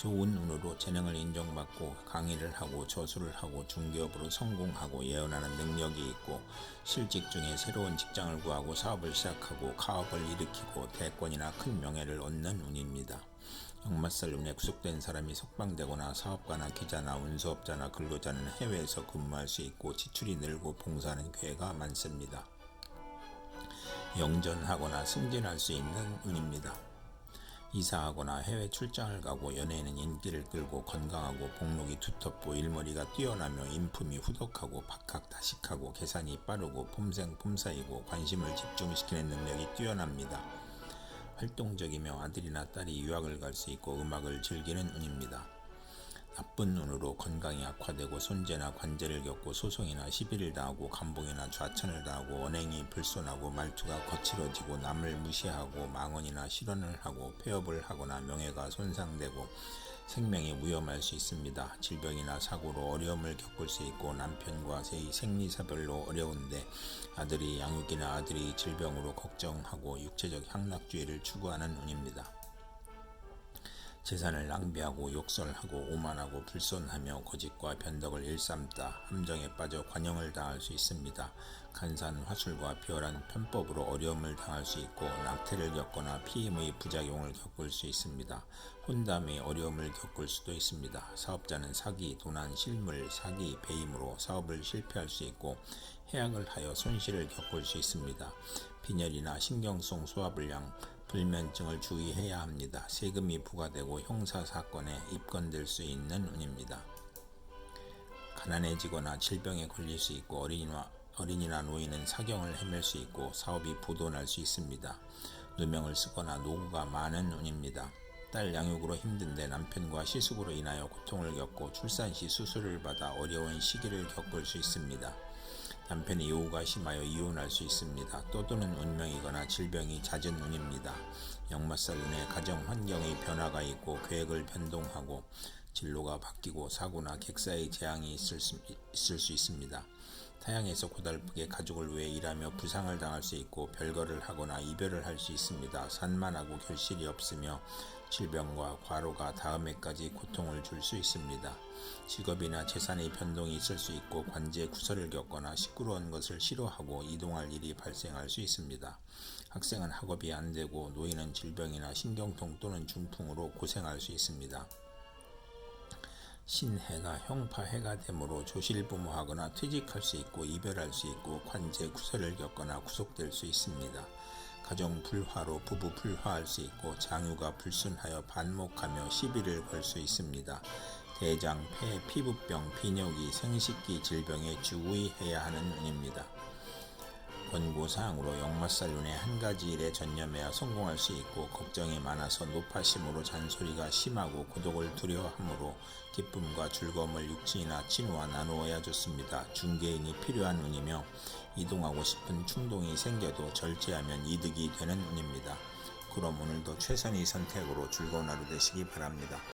좋은 운으로 재능을 인정받고 강의를 하고 저수를 하고 중개업으로 성공하고 예언하는 능력이 있고 실직 중에 새로운 직장을 구하고 사업을 시작하고 가업을 일으키고 대권이나 큰 명예를 얻는 운입니다. 역마살 운에 구속된 사람이 석방되거나 사업가나 기자나 운수업자나 근로자는 해외에서 근무할 수 있고 지출이 늘고 봉사하는 기회가 많습니다. 영전하거나 승진할 수 있는 운입니다. 이사하거나 해외 출장을 가고 연예인은 인기를 끌고 건강하고 복록이 두텁고 일머리가 뛰어나며 인품이 후덕하고 박학다식하고 계산이 빠르고 폼생 폼사이고 관심을 집중시키는 능력이 뛰어납니다. 활동적이며 아들이나 딸이 유학을 갈 수 있고 음악을 즐기는 운입니다. 나쁜 운으로 건강이 악화되고 손재나 관제를 겪고 소송이나 시비를 당하고 감봉이나 좌천을 당하고 언행이 불손하고 말투가 거칠어지고 남을 무시하고 망언이나 실언을 하고 폐업을 하거나 명예가 손상되고 생명이 위험할 수 있습니다. 질병이나 사고로 어려움을 겪을 수 있고 남편과 새 생리사별로 어려운데 아들이 양육이나 아들이 질병으로 걱정하고 육체적 향락주의를 추구하는 운입니다. 재산을 낭비하고 욕설하고 오만하고 불손하며 거짓과 변덕을 일삼다 함정에 빠져 관용을 당할 수 있습니다. 간산 화술과 비열한 편법으로 어려움을 당할 수 있고 낙태를 겪거나 피임의 부작용을 겪을 수 있습니다. 혼담의 어려움을 겪을 수도 있습니다. 사업자는 사기, 도난, 실물, 사기, 배임으로 사업을 실패할 수 있고 해약을 하여 손실을 겪을 수 있습니다. 빈혈이나 신경성 소화불량, 불면증을 주의해야 합니다. 세금이 부과되고 형사 사건에 입건될 수 있는 운입니다. 가난해지거나 질병에 걸릴 수 있고 어린이나 어린이나 노인은 사경을 헤맬 수 있고 사업이 부도날 수 있습니다. 누명을 쓰거나 노구가 많은 운입니다. 딸 양육으로 힘든데 남편과 시숙으로 인하여 고통을 겪고 출산 시 수술을 받아 어려운 시기를 겪을 수 있습니다. 남편이 요구가 심하여 이혼할 수 있습니다. 떠도는 운명이거나 질병이 잦은 운입니다. 역마살 운에 가정 환경의 변화가 있고 계획을 변동하고 진로가 바뀌고 사고나 객사의 재앙이 있을 수, 있을 수 있습니다. 타향에서 고달프게 가족을 위해 일하며 부상을 당할 수 있고 별거를 하거나 이별을 할 수 있습니다. 산만하고 결실이 없으며 질병과 과로가 다음해까지 고통을 줄 수 있습니다. 직업이나 재산의 변동이 있을 수 있고 관제 구설을 겪거나 시끄러운 것을 싫어하고 이동할 일이 발생할 수 있습니다. 학생은 학업이 안 되고 노인은 질병이나 신경통 또는 중풍으로 고생할 수 있습니다. 신해가 형파해가 되므로 조실부모하거나 퇴직할 수 있고 이별할 수 있고 관제 구설을 겪거나 구속될 수 있습니다. 가정 불화로 부부 불화할 수 있고 장유가 불순하여 반목하며 시비를 걸 수 있습니다. 대장, 폐, 피부병, 비뇨기, 생식기 질병에 주의해야 하는 운입니다. 권고사항으로 역마살lun에 한 가지 일에 전념해야 성공할 수 있고 걱정이 많아서 노파심으로 잔소리가 심하고 고독을 두려워하므로 기쁨과 즐거움을 육친이나 친구와 나누어야 좋습니다. 중개인이 필요한 운이며 이동하고 싶은 충동이 생겨도 절제하면 이득이 되는 운입니다. 그럼 오늘도 최선의 선택으로 즐거운 하루 되시기 바랍니다.